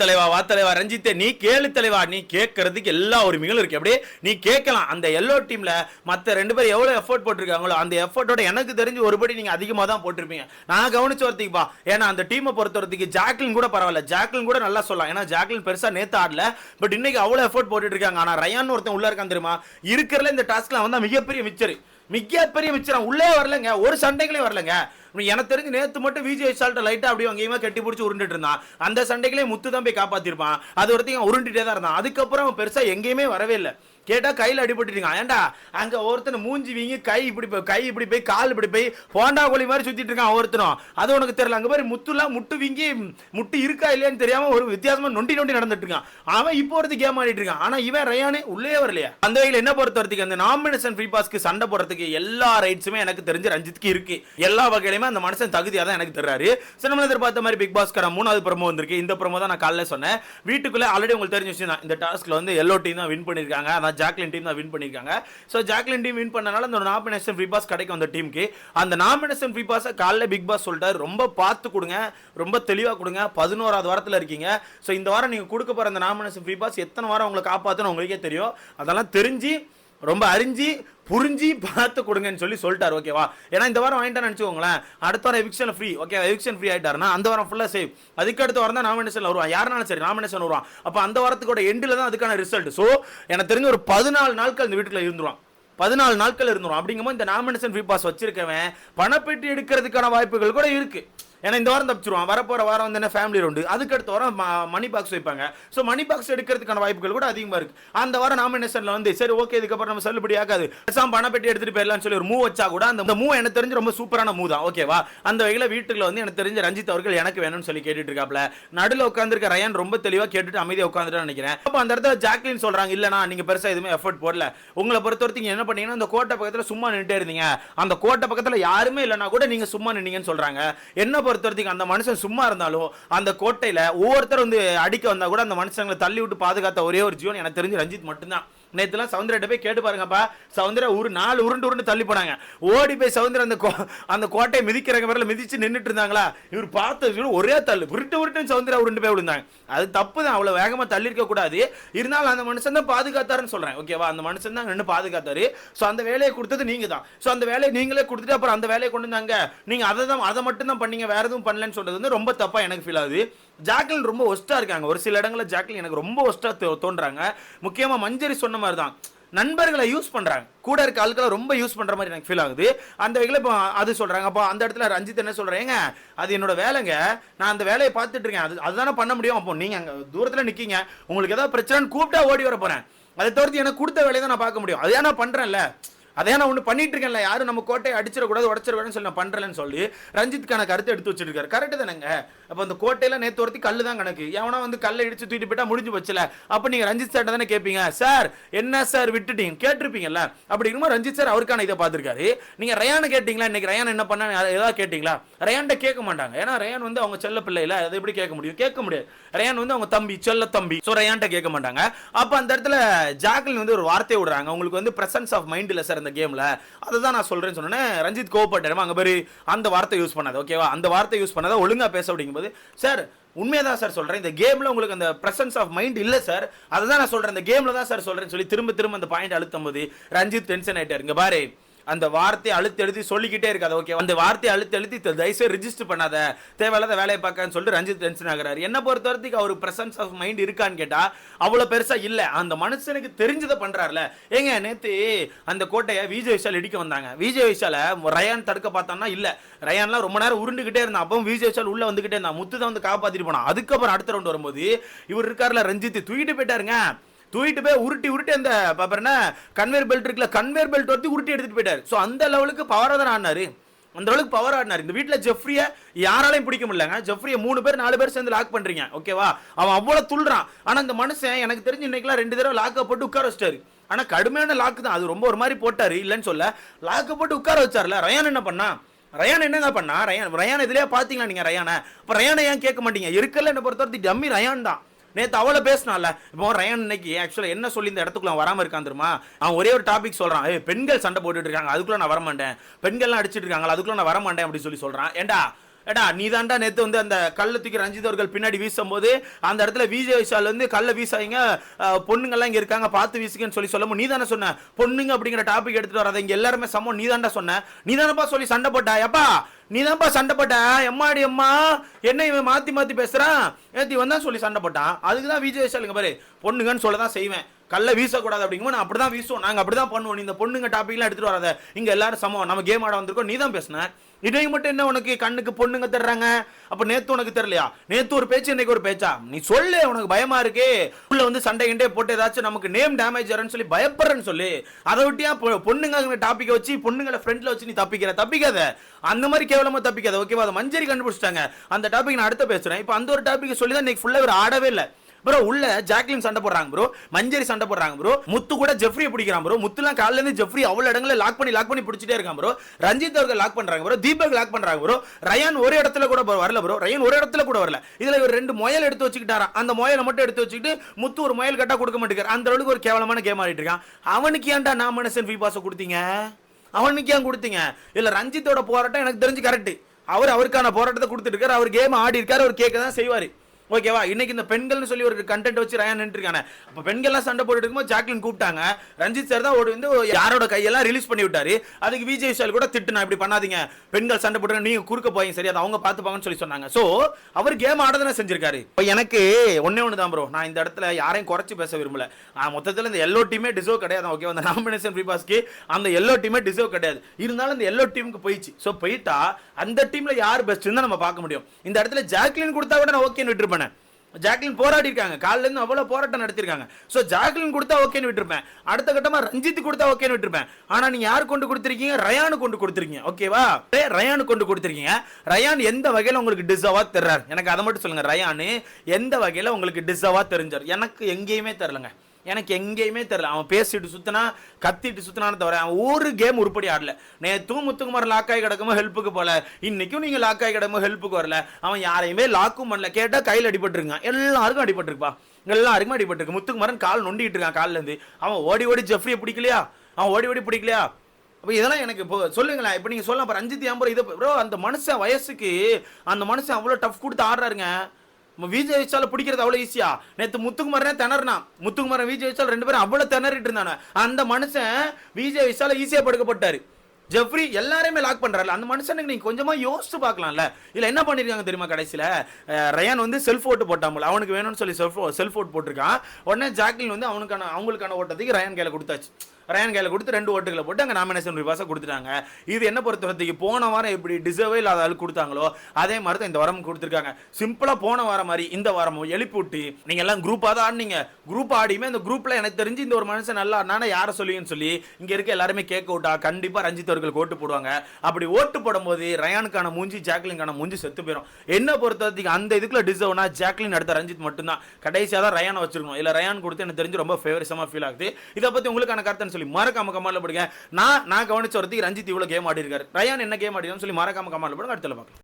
தலைவா வா தலைவா ரஞ்சித்தே நீ கேளு தலைவா நீ கேட்கறதுக்கு எல்லா உரிமைகளும் இருக்கு. அப்படியே நீ கேட்கலாம். அந்த எல்லோ டீம்ல மத்த ரெண்டு பேரும் எவ்வளவு எஃபோர்ட் போட்டிருக்காங்களோ அந்த எஃபோர்ட்டோட எனக்கு தெரிஞ்சு ஒருபடி நீங்க அதிகமா தான் போட்டிருப்பீங்க. நான் கவனிச்ச வரத்துக்குப்பா ஏன்னா அந்த டீமை பொறுத்த வரத்துக்கு ஜாக்லின் கூட பரவாயில்ல. ஜாக்லின் கூட நல்லா சொல்லலாம். ஏன்னா ஜாக்லின் பெருசா நேத்து ஆடல. பட் இன்னைக்கு அவ்வளவு எஃபோர்ட் போட்டுட்டு இருக்காங்க ஆனா ரயான் ஒருத்தன் உள்ள இருக்கான் தெரியுமா? இருக்கிறதுல இந்த டாஸ்க்லாம் அவன் மிகப்பெரிய மிச்சர். மிகப்பெரிய மிச்சரம் உள்ளே வரலங்க. ஒரு சண்டைகளே வரலங்க. எனக்கு தெரிஞ்சு நேத்து மட்டும் விஜய் விஷால்ட்ட லைட்டா அப்படியே அங்கேயுமா கட்டி பிடிச்சி உருண்டுட்டு இருந்தான். அந்த சண்டைகளே முத்து தான் போய் காப்பாத்திருப்பான். அது ஒருத்தையும் உருண்டுட்டே தான் இருந்தான். அதுக்கப்புறம் அவன் பெருசா எங்கேயுமே வரவே இல்லை. கேட்டால் கையில் அடிபட்டுருக்கான் ஏன்டா அங்கே ஒருத்தனை மூஞ்சி வீங்கி கை இப்படி போய் கை இப்படி போய் கால் இப்படி போய் போண்டா கோழி மாதிரி சுற்றிட்டு இருக்கான் ஒருத்தனும் அது உனக்கு தெரியல. அங்கே மாதிரி முத்துலாம் முட்டு வீங்கி முட்டு இருக்கா இல்லையான்னு தெரியாமல் ஒரு வித்தியாசமாக நொண்டி நொண்டி நடந்துட்டு இருக்கான். அவன் இப்போ ஒருத்தர் கேம் ஆடிட்டு இருக்கான். ஆனால் இவன் ரயானே உள்ளே வரலையா. அந்த வகையில் என்ன பொறுத்த வரத்துக்கு அந்த நாமினேஷன் ஃப்ரீ பாஸ்க்கு சண்டை போடுறதுக்கு எல்லா ரைட்ஸுமே எனக்கு தெரிஞ்சு ரஞ்சித்க்கு இருக்கு. எல்லா வகையிலுமே அந்த மனுஷன் தகுதியாக தான் எனக்கு தெரிறாரு. சினிமா எதிர்பார்த்த மாதிரி பிக் பாஸ்கர் மூணாவது ப்ரமோ வந்திருக்கு. இந்த ப்ரமோ தான் நான் காலைல சொன்னேன். வீட்டுக்குள்ளே ஆல்ரெடி உங்களுக்கு தெரிஞ்ச விஷயம் தான். இந்த டாஸ்க்கில் வந்து எல்லோ டீம் தான் வின் பண்ணிருக்காங்க அதான் ஜாக்லின் டீம் தான் வின் பண்ணிருக்காங்க ஸோ ஜாக்லின் டீம் வின் பண்ணனால அந்த நாமினேஷன் ஃப்ரீ பாஸ் கிடைக்கும் அந்த டீமுக்கு அந்த நாமினேஷன் ஃப்ரீ பாஸை காலைல பிக் பாஸ் சொல்லிட்டார். ரொம்ப பார்த்து கொடுங்க. ரொம்ப தெளிவாக கொடுங்க. பதினோராவது வாரத்தில் இருக்கீங்க. ஸோ இந்த வாரம் நீங்கள் கொடுக்க போகிற அந்த நாமினேஷன் ஃப்ரீ பாஸ் எத்தனை வாரம் உங்களை காப்பாற்றணும் உங்களுக்கே தெரியும். அதெல்லாம் தெரிஞ்சு ரொம்ப அறிஞ்சு புரிஞ்சு பார்த்து கொடுங்கன்னு சொல்லி சொல்லிட்டாரு ஓகேவா ஏன்னா இந்த வாரம் வாங்கிட்டான்னு நினச்சிக்கோங்களேன். அடுத்த வாரம் eviction free okay eviction free ஆகிட்டாருன்னா அந்த வாரம் ஃபுல்லாக சேவ் அதுக்கு அடுத்த வாரம் தான் நாமினேஷன் வருவான். யாருனாலும் சரி நாமினேஷன் வருவான். அப்போ அந்த வாரத்துக்கோட எண்டில் தான் அதுக்கான ரிசல்ட் ஸோ எனக்கு தெரிஞ்ச ஒரு பதினாலு நாட்கள் இந்த வீட்டில் இருந்துருவான். பதினாலு நாட்கள் இருந்துரும் அப்படிங்கும்போது இந்த நாமினேஷன் ஃப்ரீ பாஸ் வச்சிருக்கவன் பணப்பெட்டி எடுக்கிறதுக்கான வாய்ப்புகள் கூட இருக்குது ஏன்னா இந்த வாரம் தப்பிச்சிருவான். வரப்போற வாரம் வந்து என்ன ஃபேமிலி ரவுண்டு அதுக்கு அடுத்த வாரம் மணி பாக்ஸ் வைப்பாங்க. ஸோ மணி பாக்ஸ் எடுக்கிறதுக்கான வாய்ப்புகள் கூட அதிகமாக இருக்கு. அந்த வாரம் நாமினேஷன்ல வந்து சரி ஓகே இதுக்கப்புறம் நம்ம செல்லுபடி ஆகாது. பேசாம பணப்பெட்டி எடுத்துட்டு போயிடலாம்னு சொல்லி ஒரு மூவ் வச்சா கூட அந்த மூவ் எனக்கு தெரிஞ்சு ரொம்ப சூப்பரான மூவ் தான். ஓகேவா அந்த வகையில் வீட்டுல வந்து எனக்கு தெரிஞ்ச ரஞ்சித் அவர்கள் எனக்கு வேணும்னு சொல்லி கேட்டுட்டு இருக்காப்ல. நடுவில் உட்காந்துருக்க ரயான் ரொம்ப தெளிவாக கேட்டுட்டு அமைதியாக உட்காந்துட்டு நினைக்கிறேன். அப்போ அந்த இடத்துல ஜாக்லின் சொல்றாங்க இல்லைனா நீங்க பெருசா எதுவுமே எஃபர்ட் போடல. உங்களை பொறுத்த வரைக்கும் என்ன பண்ணீங்கன்னா அந்த கோட்டை பக்கத்தில் சும்மா நின்றுட்டே இருந்தீங்க. அந்த கோட்டை பக்கத்தில் யாருமே இல்லைனா கூட நீங்க சும்மா நின்னீங்கன்னு சொல்றாங்க. என்ன பொறுத்த வரைக்கும் அந்த மனுஷன் சும்மா இருந்தாலும் அந்த கோட்டையில் ஒவ்வொருத்தர் வந்து அடிக்க வந்தால் கூட அந்த மனுஷங்களை தள்ளி விட்டு பாதுகாத்த ஒரே ஒரு ஜீவன் எனக்கு தெரிஞ்சு ரஞ்சித் மட்டும்தான். நேற்றுலாம் சவுந்தரிட்ட போய் கேட்டு பாருங்கப்பா. சவுந்தர ஒரு நாலு உருண்டு உருண்டு தள்ளி போனாங்க. ஓடி போய் சவுந்தர அந்த கோ- அந்த கோட்டையை மிதிக்கிறாங்க வரல மிதிச்சு நின்றுட்டு இருந்தாங்களா? இவர் பார்த்து ஒரே தள்ளு. உருட்டு உருட்டுன்னு சவுந்தர உருண்டு போய் விழுந்தாங்க. அது தப்பு தான் அவ்வளோ வேகமாக தள்ளிருக்க கூடாது. இருந்தாலும் அந்த மனுஷன் தான் பாதுகாத்தாருன்னு சொல்கிறேன் ஓகேவா அந்த மனுஷன் தான் நின்று பாதுகாத்தாரு. ஸோ அந்த வேலையை கொடுத்தது நீங்கள் தான் ஸோ அந்த வேலையை நீங்களே கொடுத்துட்டு அப்புறம் அந்த வேலையை கொண்டு வந்தாங்க. நீங்கள் அதை தான் அதை மட்டும் தான் பண்ணீங்க. வேற எதுவும் பண்ணலன்னு சொல்றது வந்து ரொம்ப தப்பாக எனக்கு ஃபீல் ஆகுது. ஜாக்லின் ரொம்ப ஒஸ்ட்டாக இருக்காங்க. ஒரு சில இடங்களில் ஜாக்லின் எனக்கு ரொம்ப ஒஸ்ட்டாக தோன்றாங்க. முக்கியமாக மஞ்சரி சொன்ன மாதிரி தான். நண்பர்களை யூஸ் பண்ணுறாங்க கூட இருக்க ஆட்களை ரொம்ப யூஸ் பண்ணுற மாதிரி எனக்கு ஃபீல் ஆகுது. அந்த வகையில் இப்போ அது சொல்கிறாங்க அப்போ அந்த இடத்துல ரஞ்சித் என்ன சொல்கிறேங்க அது என்னோட வேலைங்க. நான் அந்த வேலையை பார்த்துட்டு இருக்கேன். அது அதுதானே பண்ண முடியும். அப்போ நீங்கள் அங்கே தூரத்தில் நிற்கிங்க உங்களுக்கு ஏதாவது பிரச்சனைன்னு கூப்பிட்டா ஓடி வர போகிறேன் அதை தவிர்த்து எனக்கு கொடுத்த வேலையை தான் நான் பார்க்க முடியும். அதே நான் பண்ணுறேன்ல அதே நான் ஒன்று பண்ணிட்டு இருக்கேன்ல யாரும் நம்ம கோட்டையை அடிச்சிடக்கூடாது உடச்சிடக்கூடாதுன்னு சொல்லி நான் பண்ணுறேன்னு சொல்லி ரஞ்சித்கான கருத்து எடுத்து வச்சிருக்காரு. கரெக்டு தானேங்க. அப்போ அந்த கோட்டையில நேற்று ஒருத்தி கல்லு தான் கணக்கு. எவனா வந்து கல்லை இடிச்சு தூக்கிட்டு போயிட்டா முடிஞ்சு போச்சுல. அப்போ நீங்கள் ரஞ்சித் சார் தானே கேட்பீங்க சார் என்ன சார் விட்டுட்டீங்க? கேட்டிருப்பீங்கல்ல. அப்படி இருக்கும்போது ரஞ்சித் சார் அவருக்கான இதை பார்த்துருக்காரு. நீங்கள் ரயானை கேட்டிங்களா? இன்னைக்கு ரயான் என்ன பண்ண? ஏதாவது கேட்டிங்களா? ரயான்ட்ட கேட்க மாட்டாங்க. ஏன்னா ரயான் வந்து அவங்க செல்ல பிள்ளைல அதை எப்படி கேட்க முடியும்? கேட்க முடியாது. ரயான் வந்து அவங்க தம்பி செல்ல தம்பி. ஸோ ரயான்ட்ட கேட்க மாட்டாங்க. அப்போ அந்த இடத்துல ஜாக்லின் வந்து ஒரு வார்த்தை விடுறாங்க. உங்களுக்கு வந்து பிரசன்ஸ் ஆஃப் மைண்ட் இல்லை சார் அந்த கேமில். அதை தான் நான் சொல்கிறேன்னு சொன்னேன் ரஞ்சித் கோவப்பட்டாரு. அங்கே பேரு அந்த வார்த்தை யூஸ் பண்ணாது ஓகேவா அந்த வார்த்தை யூஸ் பண்ணாத ஒழுங்காக பேச அப்படிங்கும்போது சார் உண்மையதான் சார் சொல்கிறேன் இந்த கேமில் உங்களுக்கு அந்த ப்ரெசன்ஸ் ஆஃப் மைண்ட் இல்லை சார். அதை தான் நான் சொல்கிறேன் இந்த கேமில் தான் சார் சொல்கிறேன்னு சொல்லி திரும்ப திரும்ப அந்த பாயிண்ட் அழுத்தும் போது ரஞ்சித் டென்ஷன் ஆயிட்டாருங்க பாரு அந்த வார்த்தையை அழுத்தி எழுதி சொல்லிக்கிட்டே இருக்காது ஓகே அந்த வார்த்தையை அழுத்தி எழுதி தயவுசெய்து ரிஜிஸ்டர் பண்ணாத. தேவையில்லாத வேலையை பார்க்கன்னு சொல்லிட்டு ரஞ்சித் டென்ஷன் ஆகிறார். என்ன பொறுத்த வரைக்கும் அவர் பிரசன்ஸ் ஆஃப் மைண்ட் இருக்கான்னு கேட்டால் அவ்வளோ பெருசாக இல்லை. அந்த மனுஷனுக்கு தெரிஞ்சதை பண்ணுறாருல ஏங்க நேத்து அந்த கோட்டையை விஜய் விஷால் இடிக்க வந்தாங்க. விஜய் விஷால ரயான் தடுக்க பார்த்தோம்னா இல்லை. ரயான்லாம் ரொம்ப நேரம் உருண்டுகிட்டே இருந்தான். அப்பவும் விஜய் விஷால் உள்ளே வந்துகிட்டே இருந்தான். முத்து தான் வந்து காப்பாற்றிட்டு போனான். அதுக்கப்புறம் அடுத்த ரவுண்ட் வரும்போது இவர் இருக்கார்ல ரஞ்சித். தூக்கிட்டு போயிட்டாருங்க. தூக்கிட்டு போய் உருட்டி உருட்டி அந்த பாப்பறனா என்ன கன்வேர் பெல்ட் இருக்குல்ல கன்வேர் பெல்ட் ஒருத்தி உருட்டி எடுத்துட்டு போயிட்டாரு. ஸோ அந்த லெவலுக்கு பவராக தான் ஆடினாரு. அந்த அளவுக்கு பவர் ஆடினார். இந்த வீட்டில் ஜெஃப்ரியை யாராலையும் பிடிக்க முடியலங்க. ஜெஃப்ரியை மூணு பேர் நாலு பேர் சேர்ந்து லாக் பண்ணுறீங்க ஓகேவா அவன் அவ்வளோ துள்ளுறான். ஆனால் அந்த மனுஷன் எனக்கு தெரிஞ்சு இன்னைக்கெல்லாம் ரெண்டு தடவை லாக்கை போட்டு உட்கார வச்சிட்டாரு. ஆனால் கடுமையான லாக்கு தான். அது ரொம்ப ஒரு மாதிரி போட்டார். இல்லைன்னு சொல்ல. லாக்கை போட்டு உட்கார வச்சார்ல. ரயான் என்ன பண்ணா? ரயான் என்னங்க பண்ணா? ரயான் ரயான் இதுலேயே பார்த்தீங்களா நீங்கள் ரயானை? அப்போ ரயானை ஏன் கேட்க மாட்டீங்க? இருக்கல என்ன பொறுத்த வரைக்கும் டம்மி ரயான் தான். நேற்று அவளை பேசினால இப்போ ரயன் இன்னைக்கு ஆக்சுவலாக என்ன சொல்லி இந்த இடத்துக்குள்ள வராமல் இருக்கான் தெரியுமா? அவன் ஒரே ஒரு டாபிக் சொல்கிறான் ஏய் பெண்கள் சண்டை போட்டுட்டு இருக்காங்க. அதுக்குள்ள நான் வரமாட்டேன். பெண்கள்லாம் அடிச்சிட்டு இருக்காங்க அதுக்குள்ளே நான் வரமாட்டேன் அப்படின்னு சொல்லி சொல்கிறான் ஏண்டா ஏடா நீ தாண்டா நேற்று வந்து அந்த கல்லை தூக்கி ரஞ்சித் அவர்கள் பின்னாடி வீசும்போது அந்த இடத்துல விஜய் விஷால் வந்து கல்லை வீசாதீங்க பொண்ணுங்கள்லாம் இங்கே இருக்காங்க பார்த்து வீசுங்கன்னு சொல்லி சொல்லும். நீ தானே சொன்ன பொண்ணுங்க அப்படிங்கிற டாபிக் எடுத்துகிட்டு வராத இங்கே எல்லாருமே சமம் நீ தாண்டா சொன்ன. நீ தானப்பா சொல்லி சண்டை போட்டா எப்பா? நீ தான்ப்பா சண்டை போட்ட எம்மாடி அம்மா? என்ன இவன் மாற்றி மாற்றி பேசுகிறான் ஏத்தி இவன் தான் சொல்லி சண்டை போட்டான். அதுக்கு தான் விஜய் விஷாலுங்க பாரு பொண்ணுங்கன்னு சொல்ல தான் செய்வேன். கல்ல வீசக்கூடாது அப்படிங்கும்போது நான் அப்படி தான் வீசுவோம். நாங்கள் அப்படி தான் பண்ணுவோம் இந்த பொண்ணுங்க டாப்பிக்லாம் எடுத்துகிட்டு வராத. இங்கே எல்லாரும் சமம். நம்ம கேம் ஆட வந்திருக்கோம். நீ தான் பேசுனேன் இன்றைக்கு மட்டும் என்ன உனக்கு கண்ணுக்கு பொண்ணுங்க தர்றாங்க? அப்ப நேத்து உனக்கு தெரியலையா? நேத்து ஒரு பேச்சு இன்னைக்கு ஒரு பேச்சா? நீ சொல்லு உனக்கு பயமா இருக்கே. உள்ள வந்து சண்டை கிண்டே போட்டு ஏதாச்சும் நமக்கு நேம் டேமேஜ் ஆறன்னு சொல்லி பயப்படுறேன்னு சொல்லு. அதை விட்டியா பொ- பொண்ணுங்க டாபிக் வச்சு பொண்ணுங்களை ஃப்ரெண்ட்ல வச்சு நீ தப்பிக்கிற தப்பிக்காத. அந்த மாதிரி கேவலமா தப்பிக்காத ஓகேவா அதை மஞ்சரி கண்டுபிடிச்சிட்டாங்க. அந்த டாபிக் நான் அடுத்த பேசுறேன். இப்போ அந்த ஒரு டாபிக் சொல்லி தான் இன்னைக்கு ஃபுல்லாக ஆடவே இல்லை. ப்ரோ உள்ள ஜாக்லின் சண்டை போடுறாங்க ப்ரோ மஞ்சரி சண்டை போடுறாங்க ப்ரோ முத்து கூட ஜெஃப்ரியை பிடிக்கிறான் ப்ரோ முத்துலாம் காலில இருந்து ஜெஃப்ரி அவ்வளவு இடங்களை லாக் பண்ணி லாக் பண்ணி பிடிச்சிட்டே இருக்கான் ப்ரோ ரஞ்சித் அவர்கள் லாக் பண்றாங்க ப்ரோ தீபக் லாக் பண்றாங்க ப்ரோ ரயான் ஒரு இடத்துல கூட வரல ப்ரோ ரயான் ஒரு இடத்துல கூட வரல. இதுல இவர் ரெண்டு முயல் எடுத்து வச்சுக்கிட்டாரா அந்த முயலை மட்டும் எடுத்து வச்சுக்கிட்டு முத்து ஒரு முயல் கட்டா கொடுக்க மாட்டேங்கிறார். அந்த அளவுக்கு ஒரு கேவலமான கேம் ஆடிட்டு இருக்கான். அவனுக்கு ஏன்டா நான் ஃபீ பாஸ் கொடுத்தீங்க? அவனுக்கு ஏன் கொடுத்தீங்க? இல்ல ரஞ்சித்தோட போராட்டம் எனக்கு தெரிஞ்சு கரெக்ட் அவர் அவருக்கான போராட்டத்தை கொடுத்துட்டு இருக்காரு. அவர் கேம் ஆடி இருக்காரு. அவர் கேட்க தான் செய்வாரு. ஓகேவா? இன்னைக்கு இந்த பெண்கள்னு சொல்லி ஒரு கண்டென்ட் வச்சு ரயான் நின்றுருக்காங்க அப்போ பெண்கள்லாம் சண்டை போட்டுட்டு இருக்கும்போது ஜாக்லின் கூப்பிட்டாங்க. ரஞ்சித் சார் தான் ஒரு வந்து யாரோட கையெல்லாம் ரிலீஸ் பண்ணி விட்டாரு. அதுக்கு விஜய் விஷால் கூட திட்டுனா இப்படி பண்ணாதீங்க. பெண்கள் சண்டை போட்டு நீங்க குறுக்க போய் சரி அதை அவங்க பார்த்துப்பாங்கன்னு சொல்லி சொன்னாங்க. ஸோ அவர் கேம் ஆடதானே செஞ்சிருக்காரு. இப்போ எனக்கு ஒன்னே ஒன்று தான் ப்ரோ நான் இந்த இடத்துல யாரையும் குறைச்சி பேச விரும்பல. மொத்தத்தில் இந்த எல்லோ டீமே டிசர்வ் கிடையாது. ஓகே அந்த நாமினேஷன் ஃப்ரீ பாஸ்க்கு அந்த எல்லோ டீமே டிசர்வ் கிடையாது. இருந்தாலும் அந்த எல்லோ டீமுக்கு போயிடுச்சு. ஸோ போயிட்டா அந்த டீம்ல யார் பெஸ்ட்னு தான் நம்ம பார்க்க முடியும். இந்த இடத்துல ஜாக்லின் கொடுத்தா கூட நான் ஓகேன்னு விட்டுருப்பேன். ஜாக்லின் போராடி இருக்காங்க காலையில இருந்து அவ்வளவு போராட்டம் நடத்திருக்காங்க சோ ஜாக்லின் கொடுத்தா ஓகேன்னு விட்டுருப்பேன். அடுத்த கட்டமா ரஞ்சித் கொடுத்தா ஓகேன்னு விட்டுருப்பேன். ஆனா நீங்க யார் கொண்டு கொடுத்துருக்கீங்க? ரயானு கொண்டு கொடுத்துருக்கீங்க. ஓகேவா ரயானு கொண்டு கொடுத்துருக்கீங்க. ரயான் எந்த வகையில உங்களுக்கு டிசர்வா தர்றார்? எனக்கு அதை மட்டும் சொல்லுங்க. ரயானு எந்த வகையில உங்களுக்கு டிசர்வா தெரிஞ்சார்? எனக்கு எங்கேயுமே தெரிலங்க எனக்கு எங்கேயுமே தெரில அவன் பேசிட்டு சுத்தினா கத்திட்டு சுத்தினான்னு தவிர அவன் ஒரு கேம் உருப்படி ஆடல. நேத்தும் முத்துக்குமார் லாக் ஆகி கிடக்குமோ ஹெல்ப்புக்கு போல. இன்னைக்கும் நீங்க லாக் ஆகி கிடக்குமோ ஹெல்ப்புக்கு வரல. அவன் யாரையுமே லாக்கும் பண்ணல. கேட்டா கையில் அடிபட்டிருக்கான். எல்லாருக்கும் அடிபட்டுருப்பா எல்லாருக்கும் அடிபட்டுருக்கு. முத்துக்குமாரன் கால் நொண்டிட்டு இருக்கான் கால்ல இருந்து. அவன் ஓடி ஓடி ஜெஃப்ரியை பிடிக்கலையா? அவன் ஓடி ஓடி பிடிக்கலையா? அப்போ இதெல்லாம் எனக்கு இப்போ சொல்லுங்களேன். இப்போ நீங்கள் சொல்லலாம் ரஞ்சித் ஏம்பர் இது ப்ரோ அந்த மனுஷன் வயசுக்கு அந்த மனுஷன் அவ்வளோ டஃப் கொடுத்து ஆடுறாருங்க. விஜய் வச்சால பிடிக்கிறது அவ்வளோ ஈஸியா நேத்து முத்துக்குமாரனே திணறினா முத்துக்குமாரன் விஜய் விஷால் ரெண்டு பேரும் அவ்வளோ திணறிட்டு இருந்தானே. அந்த மனுஷன் விஜய் விஷால ஈஸியா படுக்கப்பட்டாரு. ஜெஃப்ரி எல்லாரையுமே லாக் பண்றாரு அந்த மனுஷனுக்கு நீங்க கொஞ்சமா யோசிச்சு பார்க்கலாம்ல. இல்ல என்ன பண்ணிருக்காங்க தெரியுமா கடைசியில? ரயான் வந்து செல்ஃப் ஓட்டு போட்டாமல் அவனுக்கு வேணும்னு சொல்லி செல்ஃப் செல்ஃப் ஓட்டு போட்டிருக்கான். உடனே ஜாக்லின் வந்து அவனுக்கான அவங்களுக்கான ஓட்டத்துக்கு ரயான் கையில கொடுத்தாச்சு. ரயான் கையில் கொடுத்து ரெண்டு ஓட்டுகளை போட்டு அங்கே நாமினேஷன் ரிவாஸை கொடுத்துட்டாங்க. இது என்ன பொறுத்தவரைக்கும் போன வாரம் எப்படி டிசர்வே இல்லாத ஆள் கொடுத்தாங்களோ அதே மாதிரி தான் இந்த வாரம் கொடுத்துருக்காங்க. சிம்பிளாக போன வாரம் மாதிரி இந்த வாரமும் எழுப்பிவிட்டு நீங்கள் எல்லாம் குரூப்பாக தான் ஆடினீங்க. குரூப் ஆடியுமே அந்த குரூப்பில் எனக்கு தெரிஞ்சு இந்த ஒரு மனுஷன் நல்லா ஆடினானா யாரை சொல்லியுன்னு சொல்லி இங்கே இருக்க எல்லாருமே கேட்க விட்டா கண்டிப்பாக ரஞ்சித் அவர்களுக்கு ஓட்டு போடுவாங்க. அப்படி ஓட்டு போடும்போது ரயானுக்கான மூஞ்சி ஜாக்லின்கான மூஞ்சி செத்து போயிடும் என்ன பொறுத்தவரைக்கும் அந்த இதுக்குள்ள டிசர்வ்னா ஜாக்லின் அடுத்த ரஞ்சித் மட்டும்தான். கடைசியாக தான் ரயானை வச்சிருக்கணும். இல்லை ரயான் கொடுத்து எனக்கு தெரிஞ்சு ரொம்ப ஃபேவரிசமாக ஃபீல் ஆகுது. இதை பற்றி உங்களுக்கான கருத்துன்னு சொல்லி மறக்காம கமெண்ட்ல போடுங்க. நான் நான் கவனிச்ச ஒருத்தி ரஞ்சித் இவ்வளவு கேம் ஆடி இருக்காரு ரயான் என்ன கேம் ஆடிருக்கான்னு சொல்லி மறக்காம கமெண்ட்ல போடுங்க. அடுத்த பார்க்கலாம்.